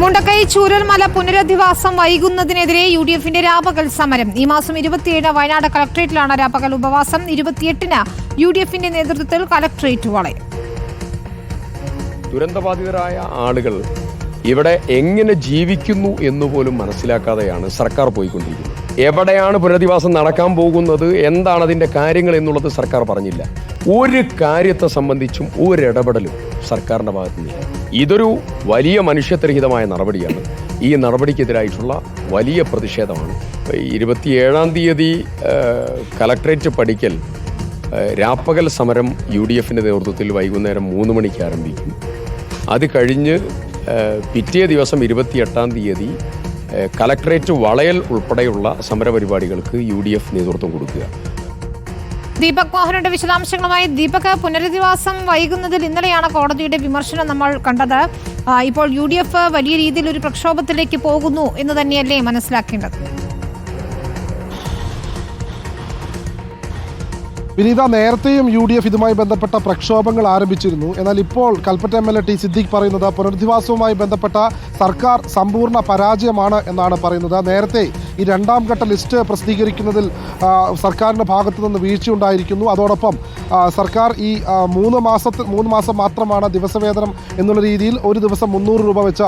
മുണ്ടക്കൈ ചൂരൽമല പുനരധിവാസം വൈകുന്നതിനെതിരെ U D എഫിന്റെ രാപകൽ സമരം. ഈ മാസം ഇരുപത്തിയേഴ് വയനാട് കളക്ട്രേറ്റിലാണ് രാപകൽ ഉപവാസം. ഇരുപത്തിയെട്ടിന് യു ഡി എഫിന്റെ നേതൃത്വത്തിൽ കളക്ട്രേറ്റ് വളയും. ദുരന്തബാധിതരായ ആളുകൾ ഇവിടെ എങ്ങനെ ജീവിക്കുന്നു എന്ന് പോലും മനസ്സിലാക്കാതെയാണ് സർക്കാർ പോയിക്കൊണ്ടിരിക്കുന്നത്. എവിടെയാണ് പുനരധിവാസം നടക്കാൻ പോകുന്നത് എന്താണ് അതിന്റെ കാര്യങ്ങൾ എന്നുള്ളത് സർക്കാർ പറഞ്ഞില്ല. ഒരു കാര്യത്തെ സംബന്ധിച്ചും ഒരിടപെടലും സർക്കാരിന്റെ ഭാഗത്തു നിന്നില്ല ഇതൊരു വലിയ മനുഷ്യത്വരഹിതമായ നടപടിയാണ്. ഈ നടപടിക്കെതിരായിട്ടുള്ള വലിയ പ്രതിഷേധമാണ്. ഇരുപത്തിയേഴാം തീയതി കലക്ട്രേറ്റ് പഠിക്കൽ രാപ്പകൽ സമരം യു ഡി എഫിന്റെ നേതൃത്വത്തിൽ വൈകുന്നേരം മൂന്ന് മണിക്ക് ആരംഭിക്കും. അത് കഴിഞ്ഞ് പിറ്റേ ദിവസം ഇരുപത്തിയെട്ടാം തീയതി കലക്ട്രേറ്റ് വളയൽ ഉൾപ്പെടെയുള്ള സമരപരിപാടികൾക്ക് യു ഡി എഫ് നേതൃത്വം കൊടുക്കുക. ദീപക് മോഹനുടെ വിശദാംശങ്ങളുമായി ദീപക് പുനരധിവാസം വൈകുന്നതിൽ ഇന്നലെയാണ് കോടതിയുടെ വിമർശനം നമ്മൾ കണ്ടത്. ഇപ്പോൾ യു വലിയ രീതിയിൽ ഒരു പ്രക്ഷോഭത്തിലേക്ക് പോകുന്നു എന്ന് തന്നെയല്ലേ മനസ്സിലാക്കേണ്ടത്? വിനീത നേരത്തെയും യു ഡി എഫ് ഇതുമായി ബന്ധപ്പെട്ട പ്രക്ഷോഭങ്ങൾ ആരംഭിച്ചിരുന്നു. എന്നാൽ ഇപ്പോൾ Kalpetta M L A T Siddique പറയുന്നത് പുനരധിവാസവുമായി ബന്ധപ്പെട്ട സർക്കാർ സമ്പൂർണ പരാജയമാണ് എന്നാണ് പറയുന്നത്. നേരത്തെ ഈ രണ്ടാം ഘട്ട ലിസ്റ്റ് പ്രസിദ്ധീകരിക്കുന്നതിൽ സർക്കാരിന്റെ ഭാഗത്തു നിന്ന് വീഴ്ചയുണ്ടായിരിക്കുന്നു അതോടൊപ്പം സർക്കാർ ഈ മൂന്ന് മാസത്തിൽ മൂന്ന് മാസം മാത്രമാണ് ദിവസവേതനം എന്നുള്ള രീതിയിൽ ഒരു ദിവസം മുന്നൂറ് രൂപ വെച്ച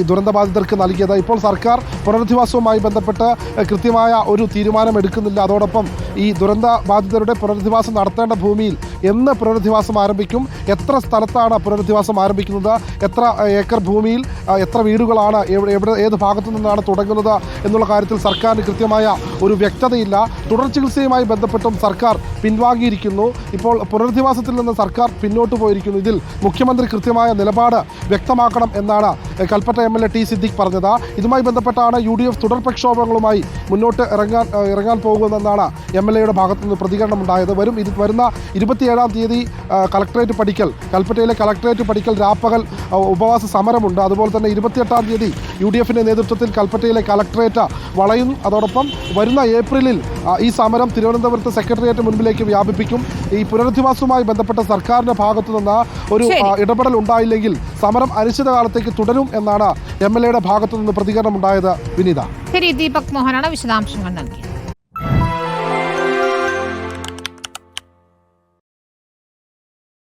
ഈ ദുരന്തബാധിതർക്ക് നൽകിയത്. ഇപ്പോൾ സർക്കാർ പുനരധിവാസവുമായി ബന്ധപ്പെട്ട് കൃത്യമായ ഒരു തീരുമാനം എടുക്കുന്നില്ല അതോടൊപ്പം ഈ ദുരന്ത ബാധിതരുടെ പുനരധിവാസം നടത്തേണ്ട ഭൂമിയിൽ എന്ന് പുനരധിവാസം ആരംഭിക്കും? എത്ര സ്ഥലത്താണ് പുനരധിവാസം ആരംഭിക്കുന്നത്? എത്ര ഏക്കർ ഭൂമിയിൽ എത്ര വീടുകളാണ് എവിടെ ഏത് ഭാഗത്തു നിന്നാണ് തുടങ്ങുന്നത് എന്നുള്ള കാര്യത്തിൽ സർക്കാരിന് കൃത്യമായ ഒരു വ്യക്തതയില്ല. തുടർ ചികിത്സയുമായി ബന്ധപ്പെട്ടും സർക്കാർ പിൻവാങ്ങിയിരിക്കുന്നു. ഇപ്പോൾ പുനരധിവാസത്തിൽ നിന്ന് സർക്കാർ പിന്നോട്ട് പോയിരിക്കുന്നു. ഇതിൽ മുഖ്യമന്ത്രി കൃത്യമായ നിലപാട് വ്യക്തമാക്കണം എന്നാണ് Kalpetta M L A T Siddique പറഞ്ഞത്. ഇതുമായി ബന്ധപ്പെട്ടാണ് യു ഡി എഫ് തുടർ പ്രക്ഷോഭങ്ങളുമായി മുന്നോട്ട് ഇറങ്ങാൻ ഇറങ്ങാൻ പോകുന്നതെന്നാണ് എം എൽ എയുടെ ഭാഗത്തു നിന്ന് പ്രതികരണം ഉണ്ടായത് വരും ഇത് വരുന്ന ഇരുപത്തിയേഴാം തീയതി കളക്ടറേറ്റ് പഠിക്കൽ കൽപ്പറ്റയിലെ കളക്ടറേറ്റ് പഠിക്കൽ രാപ്പകൽ ഉപവാസ സമരമുണ്ട്. അതുപോലെ തന്നെ ഇരുപത്തിയെട്ടാം തീയതി യു ഡി എഫിന്റെ നേതൃത്വത്തിൽ കൽപ്പറ്റയിലെ കളക്ടറേറ്റ് വളയും. അതോടൊപ്പം വരുന്ന ഏപ്രിലിൽ ഈ സമരം തിരുവനന്തപുരത്ത് സെക്രട്ടേറിയറ്റ് മുൻപിലേക്ക് വ്യാപിപ്പിക്കും. ഈ പുനരധിവാസവുമായി ബന്ധപ്പെട്ട സർക്കാരിന്റെ ഭാഗത്തു നിന്ന് ഒരു. ഇടപെടൽ ഉണ്ടായില്ലെങ്കിൽ സമരം അനിശ്ചിതകാലത്തേക്ക് തുടരും എന്നാണ് എം എൽ എയുടെ ഭാഗത്തു നിന്ന് പ്രതികരണം ഉണ്ടായത് വിനീത. ശരി ദീപക് മോഹനാണ് വിശദാംശങ്ങൾ നൽകിയത്.